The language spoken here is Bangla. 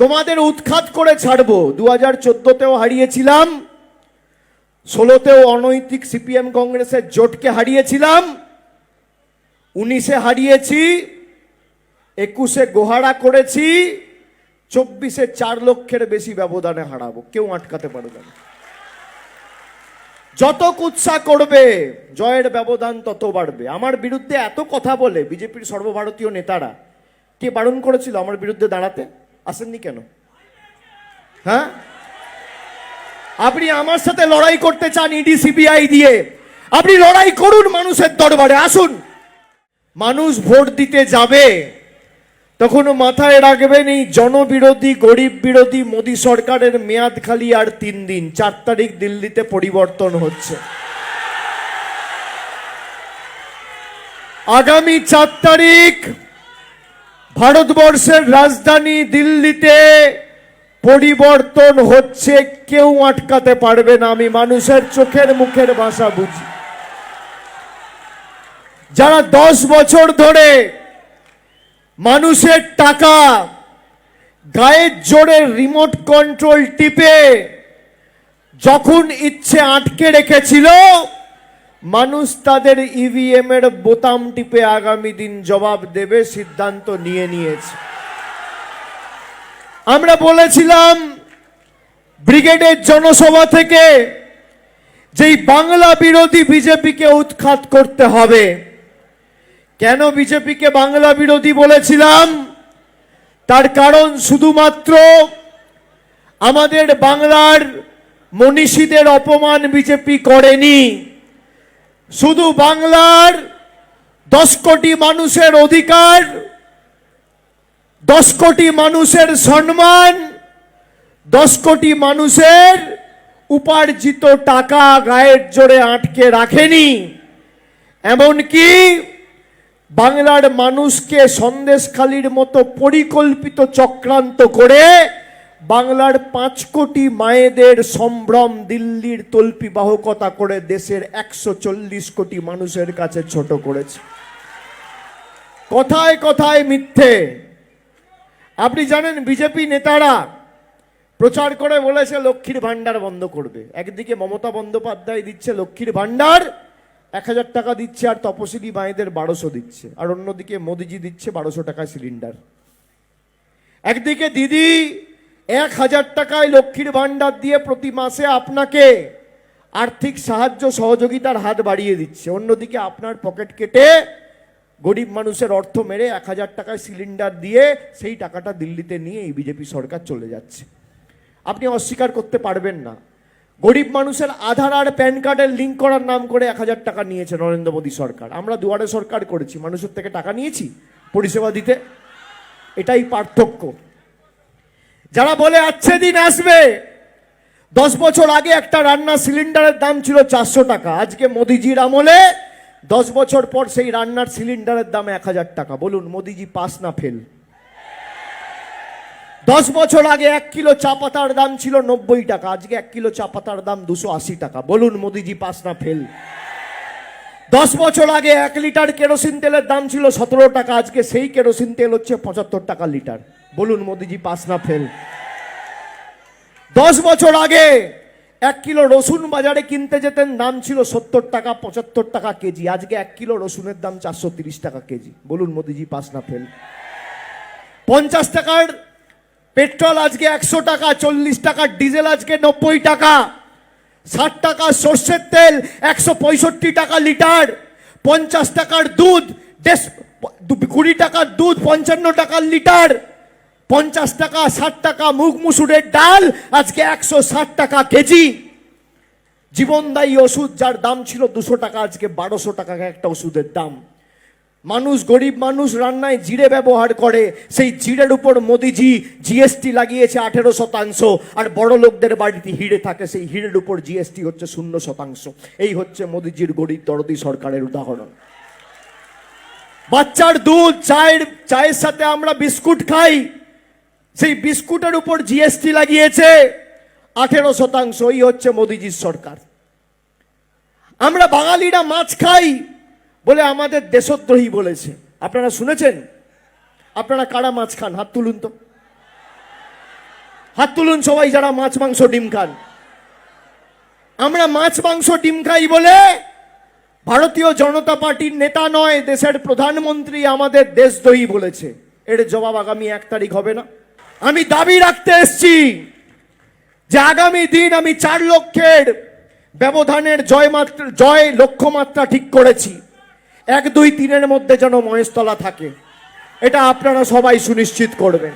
তোমাদের উৎখাত করে ছাড়বো। দু হাজার চোদ্দোতেও হারিয়েছিলাম, ষোলোতেও অনৈতিক সিপিএম কংগ্রেসের জোটকে হারিয়েছিলাম, উনিশে হারিয়েছি, একুশে গোহারা করেছি, চব্বিশে চার লক্ষের বেশি ব্যবধানে হারাবো। কেউ আটকাতে পারবে না। যত কুৎসা করবে, জয়ের ব্যবধান তত বাড়বে। আমার বিরুদ্ধে এত কথা বলে বিজেপির সর্বভারতীয় নেতারা, কে বারণ করেছিল আমার বিরুদ্ধে দাঁড়াতে? আসেননি কেন? হ্যাঁ? আপনি আমার সাথে লড়াই করতে চান ইডি, সিবিআই দিয়ে। আপনি লড়াই করুন মানুষের দরবারে, আসুন। মানুষ ভোট দিতে যাবে তখন মাথায় রাখবেন এই জনবিরোধী, গরিব বিরোধী মোদী সরকারের মেয়াদ খালি আর তিন দিন, চার তারিখ দিল্লিতে পরিবর্তন হচ্ছে। আগামী চার তারিখ ভারতবর্ষের রাজধানী দিল্লিতে পরিবর্তন হচ্ছে, কেউ আটকাতে পারবে না। আমি মানুষের চোখের মুখের ভাষা বুঝি। যারা দশ বছর ধরে মানুষের টাকা গায়ের জোরে রিমোট কন্ট্রোল টিপে যখন ইচ্ছে আটকে রেখেছিল মানুষ তাদের ইভিএম এর বোতাম টিপে আগামী দিন জবাব দেবে, সিদ্ধান্ত নিয়ে নিয়েছে। আমরা বলেছিলাম, ব্রিগেডের জনসভা থেকে যেই বাংলা বিরোধী বিজেপিকে উৎখাত করতে হবে, কেন বিজেপিকে বাংলা বিরোধী বলেছিলাম? তার কারণ শুধুমাত্র আমাদের বাংলার মনীষীদের অপমান বিজেপি করেনি। শুধু বাংলার দশ কোটি মানুষের অধিকার, দশ কোটি মানুষের সম্মান, দশ কোটি মানুষের উপার্জিত টাকা গায়ের জোরে আটকে রাখেনি। এমনকি বাংলার মানুষকে সন্দেশখালির মতো পরিকল্পিত চক্রান্ত করে বাংলার পাঁচ কোটি মায়েদের সম্ভ্রম দিল্লির তল্পি বাহকতা করে দেশের একশো চল্লিশ কোটি মানুষের কাছে ছোট করেছে। কথায় কথায় মিথ্যে। আপনি জানেন, বিজেপি নেতারা প্রচার করে বলেছে, লক্ষ্মীর ভান্ডার বন্ধ করবে। একদিকে মমতা বন্দ্যোপাধ্যায় দিচ্ছে লক্ষ্মীর ভান্ডার এক হাজার টাকা দিচ্ছে আর তপশিলি মায়েদের বারোশো দিচ্ছে। আর অন্যদিকে মোদিজি দিচ্ছে বারোশো টাকা সিলিন্ডার। একদিকে দিদি এক হাজার টাকায় লক্ষ্মীর ভান্ডার দিয়ে প্রতি মাসে আপনাকে আর্থিক সাহায্য সহযোগিতার হাত বাড়িয়ে দিচ্ছে। অন্যদিকে আপনার পকেট কেটে গরিব মানুষের অর্থ মেরে এক হাজার টাকায় সিলিন্ডার দিয়ে সেই টাকাটা দিল্লিতে নিয়ে এই বিজেপি সরকার চলে যাচ্ছে। আপনি অস্বীকার করতে পারবেন না। গরিব মানুষের আধার আর প্যান কার্ডের লিঙ্ক করার নাম করে এক হাজার টাকা নিয়েছে নরেন্দ্র মোদী সরকার। আমরা দুয়ারে সরকার করেছি। মানুষের থেকে টাকা নিয়েছি পরিষেবা দিতে। এটাই পার্থক্য। যারা বলে আচ্ছে দিন আসবে, দশ বছর আগে একটা রান্না সিলিন্ডারের দাম ছিল চারশো টাকা, আজকে মোদিজির আমলে দশ বছর পর সেই রান্নার সিলিন্ডারের দাম এক হাজার টাকা। বলুন, মোদিজি পাস না ফেল? দশ বছর আগে এক কিলো চা পাতার দাম ছিল নব্বই টাকা, আজকে এক কিলো চা পাতার দাম দুশো আশি টাকা। বলুন, মোদিজি পাস না ফেল? দশ বছর আগে এক লিটার কেরোসিন তেলের দাম ছিল সতেরো টাকা, আজকে সেই কেরোসিন তেল হচ্ছে পঁচাত্তর টাকা লিটার। বলুন মোদিজি, পাস না ফেল। দশ বছর আগে এক কিলো রসুন বাজারে কিনতে যেতেন দাম ছিল সত্তর টাকা, পঁচাত্তর টাকা কেজি। আজকে এক কিলো রসুনের দাম চারশো তিরিশ টাকা কেজি। বলুন মোদিজি, পাস না ফেল। পঞ্চাশ টাকার পেট্রোল আজকে একশো টাকা, চল্লিশ টাকার ডিজেল আজকে নব্বই টাকা, ষাট টাকা সর্ষের তেল একশো পঁয়ষট্টি টাকা লিটার, পঞ্চাশ টাকার দুধ কুড়ি টাকার দুধ, পঞ্চান্ন টাকার লিটার। পঞ্চাশ টাকা, ষাট টাকা মুগ মুসুরের ডাল, আজকে একশো ষাট টাকা কেজি। জীবনদায়ী ওষুধ যার দাম ছিল দুশো টাকা, আজকে বারোশো টাকা একটা ওষুধের দাম। মানুষ গরিব মানুষ রান্নায় জিরে ব্যবহার করে, সেই জিরের উপর মোদিজি জিএসটি লাগিয়েছে আঠেরো শতাংশ, আর বড় লোকদের বাড়িতে হিরে থাকে, সেই হিরের উপর জিএসটি হচ্ছে শূন্য শতাংশ। এই হচ্ছে মোদিজির গরিব দরদি সরকারের উদাহরণ। বাচ্চার দুধ, চায়ের চায়ের সাথে আমরা বিস্কুট খাই। সেই বিস্কুটের উপর জিএসটি লাগিয়েছে। আঠেরো শতাংশ, এই হচ্ছে মোদিজির সরকার। আমরা বাঙালিরা মাছ খাই বলে আমাদের দেশদ্রোহী বলেছে। আপনারা শুনেছেন? আপনারা কারা মাছ খান? হাত তুলুন তো। হাত তুলুন সবাই যারা মাছ, মাংস, ডিম খান। আমরা মাছ, মাংস, ডিম খাই বলে ভারতীয় জনতা পার্টির নেতা নয়, দেশের প্রধানমন্ত্রী আমাদের দেশদ্রোহী বলেছে। এর জবাব আগামী এক তারিখ হবে না। আমি দাবি রাখতে এসছি যে আগামী দিন আমি চার লক্ষের ব্যবধানের জয় মাত্রা, জয় লক্ষ্যমাত্রা ঠিক করেছি। এক, দুই, তিনের মধ্যে যেন মহেশতলা থাকে। এটা আপনারা সবাই সুনিশ্চিত করবেন।